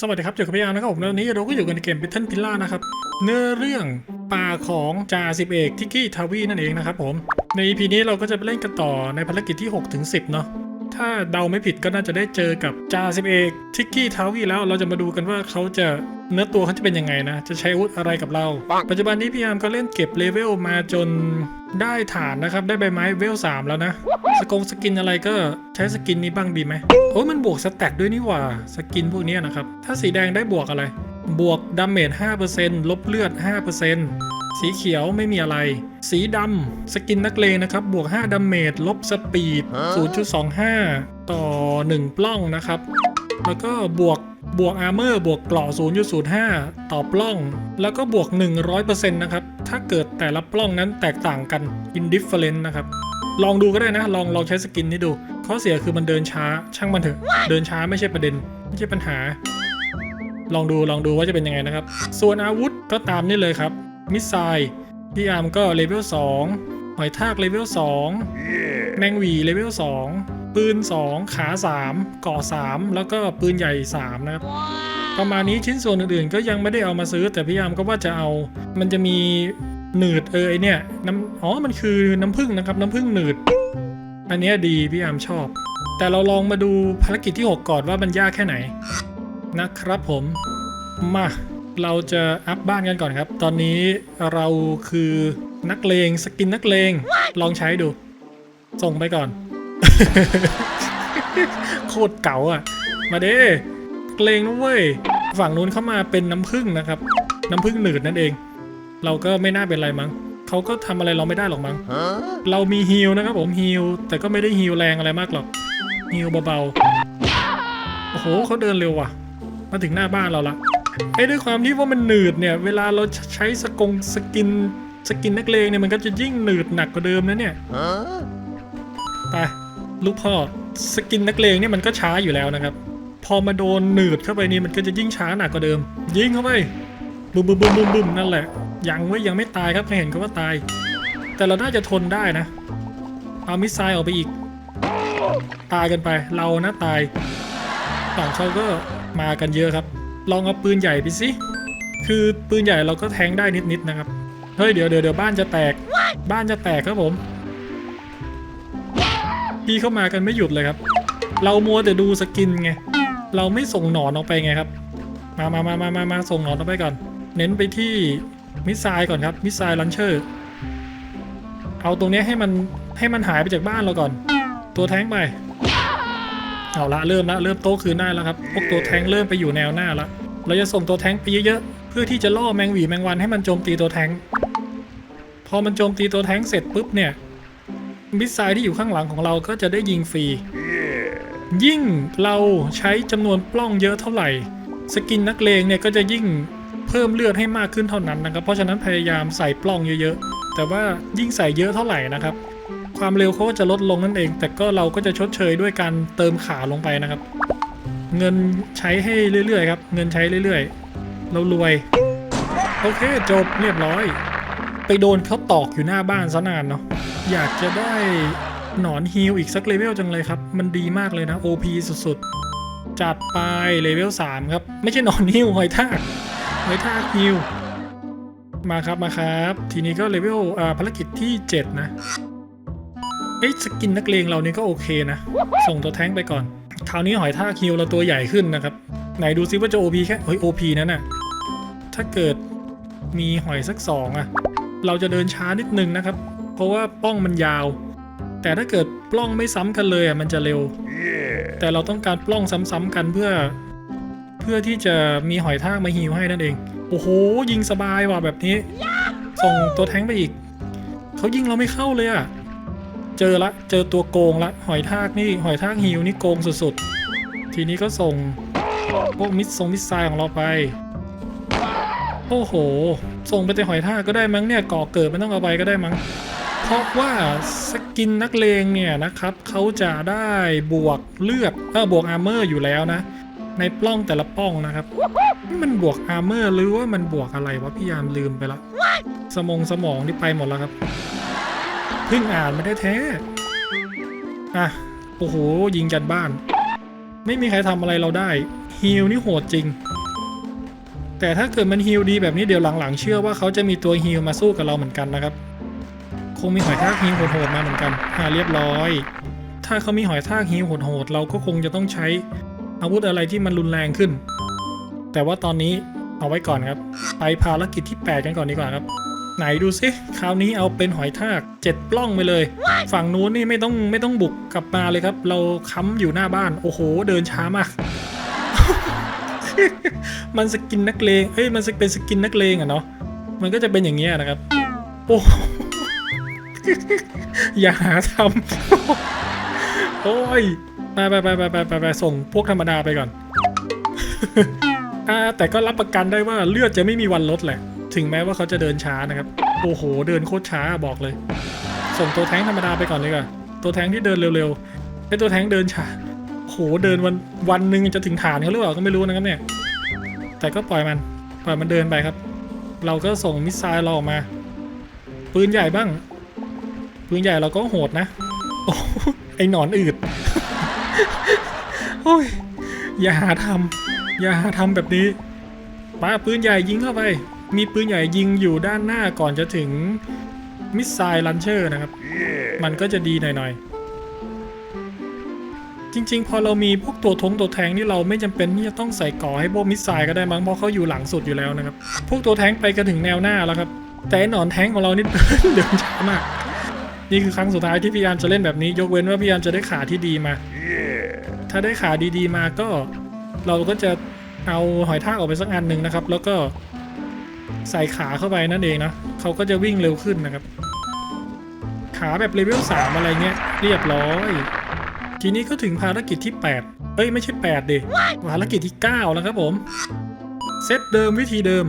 สวัสดีครับเจอกับพี่อาร์นะครับผมแล้ววันนี้เราก็อยู่กันในเกม Battle p i l l a นะครับ เนื้อเรื่องป่าของจ่าสิบเอกทิกกี้ทาวีนั่นเองนะครับผม ใน EP นี้เราก็จะไปเล่นกันต่อในภารกิจที่ 6 ถึง 10 เนาะถ้าเดาไม่ผิดก็น่าจะได้เจอกับจ่าสิบเอกทิกกี้ทาวีแล้วเราจะมาดูกันว่าเขาจะเนื้อตัวเขาจะเป็นยังไงนะ จะใช้อาวุธอะไรกับเรา ปัจจุบันนี้พี่อาร์มก็เล่นเก็บเลเวลมาจนได้ฐานนะครับ ได้ใบไม้เวลสามแล้วนะส กงสกินอะไรก็ใช้สกินนี้บ้างดีไหมโอ้ยมันบวกสแตทด้วยนี่หว่าสกินพวกเนี้ยนะครับ ถ้าสีแดงได้บวกอะไร บวกดาเมจ5%ลบเลือด 5%สีเขียวไม่มีอะไร สีดำสกินนักเลงนะครับ บวก 5ดาเมจลบสปีด 0.25 ต่อ 1 ปล้องนะครับ แล้วก็บวกบวกอาร์เมอร์บวกเกราะ0.05 ต่อปล้อง แล้วก็บวก 100%นะครับ ถ้าเกิดแต่ละปล้องนั้นแตกต่างกัน indifferent นะครับ ลองดูก็ได้นะ ลองลองใช้สกินนี้ดู ข้อเสียคือมันเดินช้า ช่างมันเถอะ เดินช้าไม่ใช่ประเด็น ไม่ใช่ปัญหา ลองดูลองดูว่าจะเป็นยังไงนะครับ ส่วนอาวุธก็ตามนี่เลยครับ มิสไซล์พี่อาร์มก็เลเวล2หอยทากเลเวล2แมงหวีเลเวล2ปืน 2 ขา3เกาะ3แล้วก็ปืนใหญ่ 3 นะครับประมาณนี้ชิ้นส่วนอื่นๆ ก็ยังไม่ได้เอามาซื้อ แต่พี่ยามก็ว่าจะเอา มันจะมี หนืดเออไอเนี่ยน้ำอ๋อมันคือน้ำผึ้งนะครับ น้ำผึ้งหนืด อันเนี้ยดีพี่ยามชอบ แต่เราลองมาดูภารกิจที่ 6 ก่อนว่ามันยากแค่ไหนนะครับผมมาเราจะอัพบ้านกันก่อนครับ ตอนนี้เราคือนักเลงสกินนักเลง ลองใช้ดู ส่งไปก่อน โคตรเก๋าอะ มาเด้เกรงนะเว้ยฝั่งนู้นเข้ามาเป็นน้ำผึ้งนะครับ น้ำผึ้งหนืดนั่นเอง เราก็ไม่น่าเป็นไรมั้งเขาก็ทำอะไรเราไม่ได้หรอกมั้งเรามีฮิลนะครับผมฮิลแต่ก็ไม่ได้ฮิลแรงอะไรมากหรอกฮิลเบาๆโอ้โหเขาเดินเร็วว่ะ มาถึงหน้าบ้านเราละไอ้ด้วยความที่ว่ามันหนืดเนี่ย เวลาเราใช้สกงสกินสกินนักเลงเนี่ยมันก็จะยิ่งหนืดหนักกว่าเดิมนะเนี่ยไปลูกพ่อสกินนักเลงเนี่ยมันก็ช้าอยู่แล้วนะครับ พอมาโดนหนืดเข้าไปนี่มันก็จะยิ่งช้าหนักกว่าเดิม ยิงเข้าไป บึมบึมบึมบึมบึมนั่นแหละยังไว้ยังไม่ตายครับใครเห็นก็ว่าตาย แต่เราน่าจะทนได้นะ เอามิสไซล์ออกไปอีก ตายกันไปเรานะตายฝั่งเขาก็มากันเยอะครับ ลองเอาปืนใหญ่ไปสิคือปืนใหญ่เราก็แทงได้นิดๆนะครับเฮ้ยเดี๋ยวเดี๋ยวเดี๋ยวบ้านจะแตก บ้านจะแตกครับผมพี่เข้ามากันไม่หยุดเลยครับ เรามัวแต่ดูสกินไง เราไม่ส่งหนอนออกไปไงครับ มามามามามามาส่งหนอนออกไปก่อน เน้นไปที่มิสไซล์ก่อนครับ มิสไซล์ลันเชอร์เอาตรงนี้ให้มันให้มันหายไปจากบ้านเราก่อน ตัวแท้งไปเอาละเริ่มละเริ่มโตคืนได้แล้วครับพวกตัวแท้งเริ่มไปอยู่แนวหน้าละเราจะส่งตัวแท้งไปเยอะๆเพื่อที่จะล่อแมงหวีแมงวันให้มันโจมตีตัวแท้งพอมันโจมตีตัวแท้งเสร็จปุ๊บเนี่ยมิสไซล์ที่อยู่ข้างหลังของเราก็จะได้ยิงฟรียิ่งเราใช้จำนวนปล้องเยอะเท่าไหร่ สกินนักเลงเนี่ยก็จะยิ่ง เพิ่มเลือดให้มากขึ้นเท่านั้นนะครับ เพราะฉะนั้นพยายามใส่ปล้องเยอะๆ แต่ว่ายิ่งใส่เยอะเท่าไหร่นะครับ ความเร็วเขาก็จะลดลงนั่นเอง แต่ก็เราก็จะชดเชยด้วยการเติมขาลงไปนะครับ เงินใช้ให้เรื่อยๆครับ เงินใช้เรื่อยๆ เรารวย โอเคจบเรียบร้อย ไปโดนเขาตอกอยู่หน้าบ้านซะนานเนาะ อยากจะได้หนอนฮิลอีกสักเลเวลจังเลยครับ มันดีมากเลยนะ OP สุดๆ จัดไปเลเวล3ครับ ไม่ใช่หนอนฮิลหอยทาก หอยทากฮิลมาครับมาครับ ทีนี้ก็เลเวลภารกิจที่ 7 นะเอ๊ะสกินนักเลงเรานี่ก็โอเคนะ ส่งตัวแท้งไปก่อน คราวนี้หอยทากฮิลเราตัวใหญ่ขึ้นนะครับ ไหนดูซิว่าจะ OP แค่เฮ้ย OP นั่นน่ะ ถ้าเกิดมีหอยสักสองอะเราจะเดินช้านิดนึงนะครับ เพราะว่าป้องมันยาว แต่ถ้าเกิดปล้องไม่ซ้ำกันเลยอะมันจะเร็วแต่เราต้องการปล้องซ้ำๆกันเพื่อ เพื่อที่จะมีหอยทากมาฮิวให้นั่นเอง โอ้โห ยิงสบายว่ะแบบนี้ ส่งตัวแท้งไปอีก เขายิงเราไม่เข้าเลยอะเจอละ เจอตัวโกงละ หอยทากนี่ หอยทากฮิวนี่โกงสุดๆ ทีนี้ก็ส่งพวกมิสซงมิสไซของเราไป โอ้โห ส่งไปแต่หอยทากก็ได้มั้งเนี่ยก่อเกิดไม่ต้องเอาไปก็ได้มั้ง เพราะว่าสกินนักเลงเนี่ยนะครับเขาจะได้บวกเลือดเออบวกอาร์เมอร์อยู่แล้วนะ ในปล้องแต่ละป้องนะครับ มันบวกอาร์เมอร์หรือว่ามันบวกอะไรวะพี่ยามลืมไปละ สมองสมองนี่ไปหมดแล้วครับ เพิ่งอ่านไม่ได้แท้ อะ โอ้โห ยิงกันบ้าน ไม่มีใครทำอะไรเราได้ฮิลนี่โหดจริง แต่ถ้าเกิดมันฮิลดีแบบนี้เดี๋ยวหลังๆ เชื่อว่าเขาจะมีตัวฮิลมาสู้กับเราเหมือนกันนะครับ คงมีหอยทากฮิลโหดๆมาเหมือนกันอ่าเรียบร้อย ถ้าเขามีหอยทากฮิลโหดๆเราก็คงจะต้องใช้ อาวุธอะไรที่มันรุนแรงขึ้น แต่ว่าตอนนี้เอาไว้ก่อนครับ ไปภารกิจที่ 8 กันก่อนดีกว่าครับ ไหนดูซิคราวนี้เอาเป็นหอยทากเจ็ดปล้องไปเลย ฝั่งนู้นนี่ไม่ต้องไม่ต้องบุกกลับมาเลยครับ เราค้ำอยู่หน้าบ้านโอ้โห เดินช้ามาก มันสกินนักเลงเอ้ยมันเป็นสกินนักเลงอะเนาะมันก็จะเป็นอย่างเงี้ยนะครับ โอ้อย่าหาทำ โอ้ยไปไปไปไปไปไปส่งพวกธรรมดาไปก่อนอ่าแต่ก็รับประกันได้ว่าเลือดจะไม่มีวันลดแหละ ถึงแม้ว่าเขาจะเดินช้านะครับ โอ้โห เดินโคตรช้าบอกเลย ส่งตัวแท้งธรรมดาไปก่อนเลยก่ะตัวแท้งที่เดินเร็วๆไอ้ตัวแท้งเดินช้าโอ้โหเดินวันวันหนึ่งจะถึงฐานเขาหรือเปล่าก็ไม่รู้นะครับเนี่ย แต่ก็ปล่อยมันปล่อยมันเดินไปครับ เราก็ส่งมิสไซล์เราออกมา ปืนใหญ่บ้าง ปืนใหญ่เราก็โหดนะโอ้ หนอนอืดโอ้ยอย่าหาทำอย่าหาทำแบบนี้ป้าปืนใหญ่ยิงเข้าไป มีปืนใหญ่ยิงอยู่ด้านหน้าก่อนจะถึงมิสไซล์ลันเชอร์นะครับ มันก็จะดีหน่อยๆ จริงๆ พอเรามีพวกตัวทงตัวแทงนี่เราไม่จำเป็นที่จะต้องใส่ก่อให้พวกมิสไซล์ก็ได้มั้งเพราะเขาอยู่หลังสุดอยู่แล้วนะครับ พวกตัวแทงไปกันถึงแนวหน้าแล้วครับ แต่ไอ้หนอนแทงของเรานี่เดินช้ามาก นี่คือครั้งสุดท้ายที่พี่ยามจะเล่นแบบนี้ ยกเว้นว่าพี่ยามจะได้ขาที่ดีมา ถ้าได้ขาดีๆมาก็ เราก็จะเอาหอยทากออกไปสักอันหนึ่งนะครับ แล้วก็ใส่ขาเข้าไปนั่นเองนะเขาก็จะวิ่งเร็วขึ้นนะครับ ขาแบบเลเวล3อะไรเงี้ย เรียบร้อย ทีนี้ก็ถึงภารกิจที่8เอ้ยไม่ใช่8ดิภารกิจที่9แล้วครับผมเซตเดิมวิธีเดิม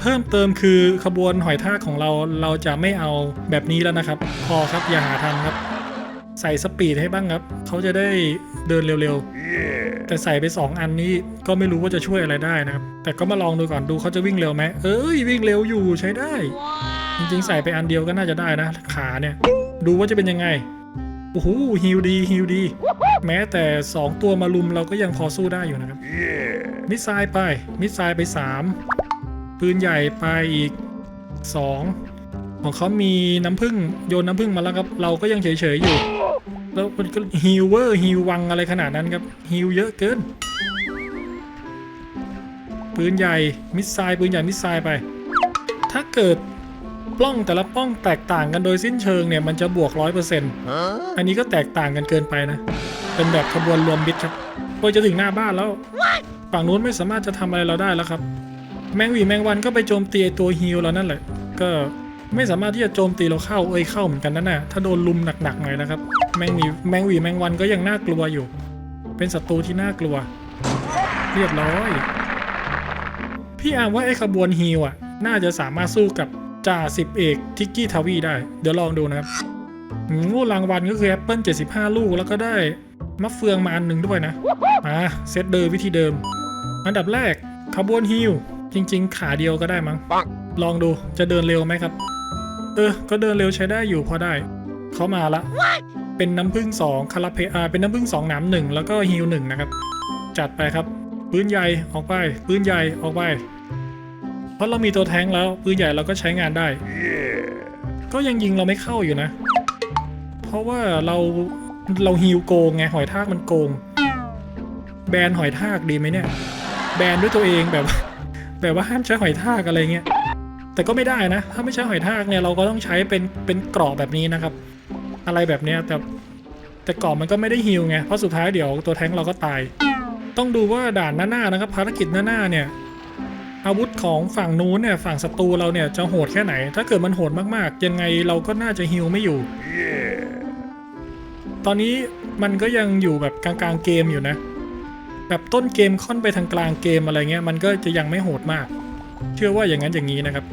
เพิ่มเติมคือขบวนหอยทากของเราเราจะไม่เอาแบบนี้แล้วนะครับ พอครับอย่าหาทำครับ ใส่สปีดให้บ้างครับ เขาจะได้เดินเร็วๆ แต่ใส่ไป 2 อันนี้ก็ไม่รู้ว่าจะช่วยอะไรได้นะครับ แต่ก็มาลองดูก่อนดูเขาจะวิ่งเร็วไหมเอ้ยวิ่งเร็วอยู่ใช้ได้ จริงๆ ใส่ไปอันเดียวก็น่าจะได้นะขาเนี่ย ดูว่าจะเป็นยังไงโอ้โหฮิวดีฮิวดี แม้แต่ 2 ตัวมาลุมเราก็ยังพอสู้ได้อยู่นะครับ มิสไซล์ไป มิสไซล์ไป 3 ปืนใหญ่ไปอีก 2 ของเขามีน้ำผึ้งโยนน้ำผึ้งมาแล้วครับ เราก็ยังเฉยๆอยู่ แล้วมันก็ฮิวเวอร์ฮิววังอะไรขนาดนั้นครับฮิวเยอะเกิน ปืนใหญ่มิสไซล์ปืนใหญ่มิสไซล์ไป ถ้าเกิดปล้องแต่ละป้องแตกต่างกันโดยสิ้นเชิงเนี่ยมันจะบวกร้อยเปอร์เซ็นต์อันนี้ก็แตกต่างกันเกินไปนะ เป็นแบบขบวนรวมมิตรครับพอจะถึงหน้าบ้านแล้ว ฝั่งนู้นไม่สามารถจะทำอะไรเราได้แล้วครับ แมงวีแมงวันก็ไปโจมตีตัวฮิลเรานั่นแหละ ก็ไม่สามารถที่จะโจมตีเราเข้าเอ้ยเข้าเหมือนกันนั่นน่ะถ้าโดนลุมหนักๆหน่อยนะครับ แมงวีแมงวีแมงวันก็ยังน่ากลัวอยู่ เป็นศัตรูที่น่ากลัว เรียบร้อย พี่อาร์มว่าไอ้ขบวนฮิลอะ น่าจะสามารถสู้กับจ่าสิบเอกทิกกี้ทวีได้ เดี๋ยวลองดูนะครับอืมรางวัลก็คือแอปเปิล75 ลูกแล้วก็ได้มะเฟืองมาอันหนึ่งด้วยนะ มาเซตเดิมวิธีเดิม อันดับแรกขบวนฮิล จริง ๆ ขาเดียวก็ได้มั้ง ลองดูจะเดินเร็วไหมครับ เออ ก็เดินเร็วใช้ได้อยู่พอได้ เขามาละ เป็นน้ำผึ้งสองคาราเพอาเป็นน้ำผึ้งสองหนามหนึ่งแล้วก็ฮิลหนึ่งนะครับ จัดไปครับ ปืนใหญ่ออกไป ปืนใหญ่ออกไป เพราะเรามีตัวแทงค์แล้ว ปืนใหญ่เราก็ใช้งานได้ ก็ยังยิงเราไม่เข้าอยู่นะ เพราะว่าเราเราฮิลโกงไงหอยทากมันโกง แบนหอยทากดีไหมเนี่ย แบนด้วยตัวเองแบบ แบบว่าห้ามใช้หอยทากอะไรเงี้ยแต่ก็ไม่ได้นะ ถ้าไม่ใช้หอยทากเนี่ยเราก็ต้องใช้เป็นเป็นกรอบแบบนี้นะครับ อะไรแบบเนี้ยแต่แต่กรอบมันก็ไม่ได้ฮิวไงเพราะสุดท้ายเดี๋ยวตัวแท้งเราก็ตาย ต้องดูว่าด่านหน้าๆนะครับ ภารกิจหน้าๆเนี่ยอาวุธของฝั่งนู้นเนี่ยฝั่งศัตรูเราเนี่ยจะโหดแค่ไหน ถ้าเกิดมันโหดมากๆ ยังไงเราก็น่าจะฮิวไม่อยู่ตอนนี้มันก็ยังอยู่แบบกลางๆเกมอยู่นะ แบบต้นเกมค่อนไปทางกลางเกมอะไรเงี้ยมันก็จะยังไม่โหดมาก เชื่อว่าอย่างนั้นอย่างนี้นะครับ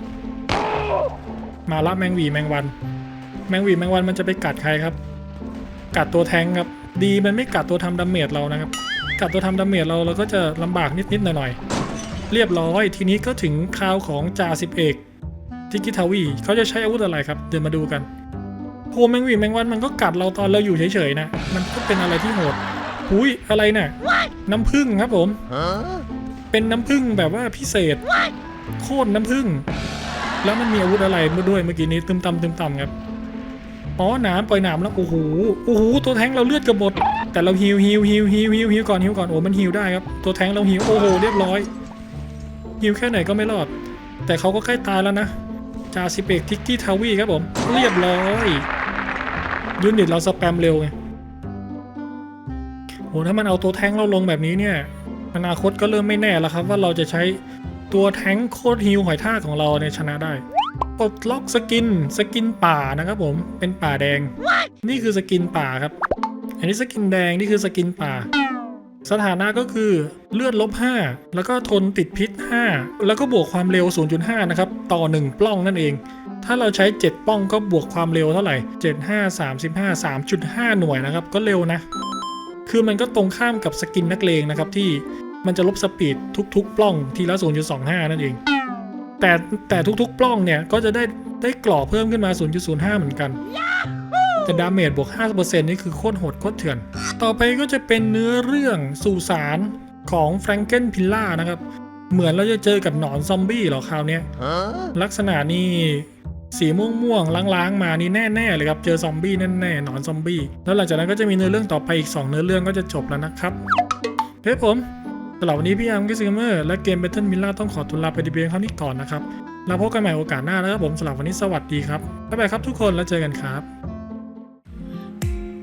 มาละแมงวีแมงวัน แมงวีแมงวันมันจะไปกัดใครครับ กัดตัวแทงครับ ดีมันไม่กัดตัวทำดาเมจเรานะครับ กัดตัวทำดาเมจเราเราก็จะลำบากนิดๆหน่อยๆเรียบร้อยทีนี้ก็ถึงคราวของจ่าสิบเอกทิกิทาวีเขาจะใช้อาวุธอะไรครับ เดี๋ยวมาดูกันโพแมงวีแมงวันมันก็กัดเราตอนเราอยู่เฉยๆนะ มันก็เป็นอะไรที่โหด อุ้ยอะไรน่ะ น้ำผึ้งครับผม เป็นน้ำผึ้งแบบว่าพิเศษ โคตรน้ำผึ้งแล้วมันมีอาวุธอะไรมาด้วยเมื่อกี้นี้ตึมตำตึมตำครับอ๋อหนามปล่อยหนามแล้วโอ้โหโอ้โหตัวแทงเราเลือดกระบดแต่เราฮิวฮิวฮิวฮิวฮิวฮิวก่อนฮิวก่อนโอ้มันฮิวได้ครับตัวแทงเราฮิวโอ้โหเรียบร้อยฮิวแค่ไหนก็ไม่รอด แต่เขาก็ใกล้ตายแล้วนะจาซิเปกทิกกี้ทาวีครับผม เรียบร้อยยูนิตเราสแปมเร็วไง ถ้ามันเอาตัวแทงเราลงแบบนี้เนี่ยอนาคตก็เริ่มไม่แน่แล้วครับ ว่าเราจะใช้ตัวแทงโคตรฮิวหอยทากของเราเนี่ยชนะได้ปลดล็อกสกินสกินป่านะครับผมเป็นป่าแดง นี่คือสกินป่าครับ อันนี้สกินแดงนี่คือสกินป่า สถานะก็คือเลือดลบ 5 แล้วก็ทนติดพิษ 5 แล้วก็บวกความเร็ว 0.5 นะครับ ต่อ 1 ปล้องนั่นเอง ถ้าเราใช้ 7 ป้องก็บวกความเร็วเท่าไหร่ 7 5 35 3.5 หน่วยนะครับ ก็เร็วนะ คือมันก็ตรงข้ามกับสกินนักเลงนะครับที่มันจะลบสปีดทุกๆ ปล้องทีละ 0.25 นั่นเอง แต่แต่ทุกๆ ปล้องเนี่ยก็จะได้ได้กรอบเพิ่มขึ้นมา 0.05 เหมือนกัน แต่ดาเมจบวก5%นี่คือโคตรโหดโคตรเถื่อน ต่อไปก็จะเป็นเนื้อเรื่องสู่สารของแฟรงเกนพิลล่านะครับ เหมือนเราจะเจอกับหนอนซอมบี้เหรอคราวเนี้ยลักษณะนี่ สีม่วงม่วงๆล้างๆมานี่แน่ๆเลยครับเจอซอมบี้แน่ๆหนอนซอมบี้แล้วหลังจากนั้นก็จะมีเนื้อเรื่องต่อไปอีก 2 เนื้อเรื่องก็จะจบแล้วนะครับเฮ้ยผมสำหรับวันนี้พี่อาร์มกิสเมเมอร์และเกมเบทเทิลมิลล่าต้องขอตุลาไปดีเบียงเท่านี้ก่อนนะครับแล้วพบกันใหม่โอกาสหน้านะครับผมสำหรับวันนี้สวัสดีครับบ๊ายบายครับทุกคนแล้วเจอกันครับ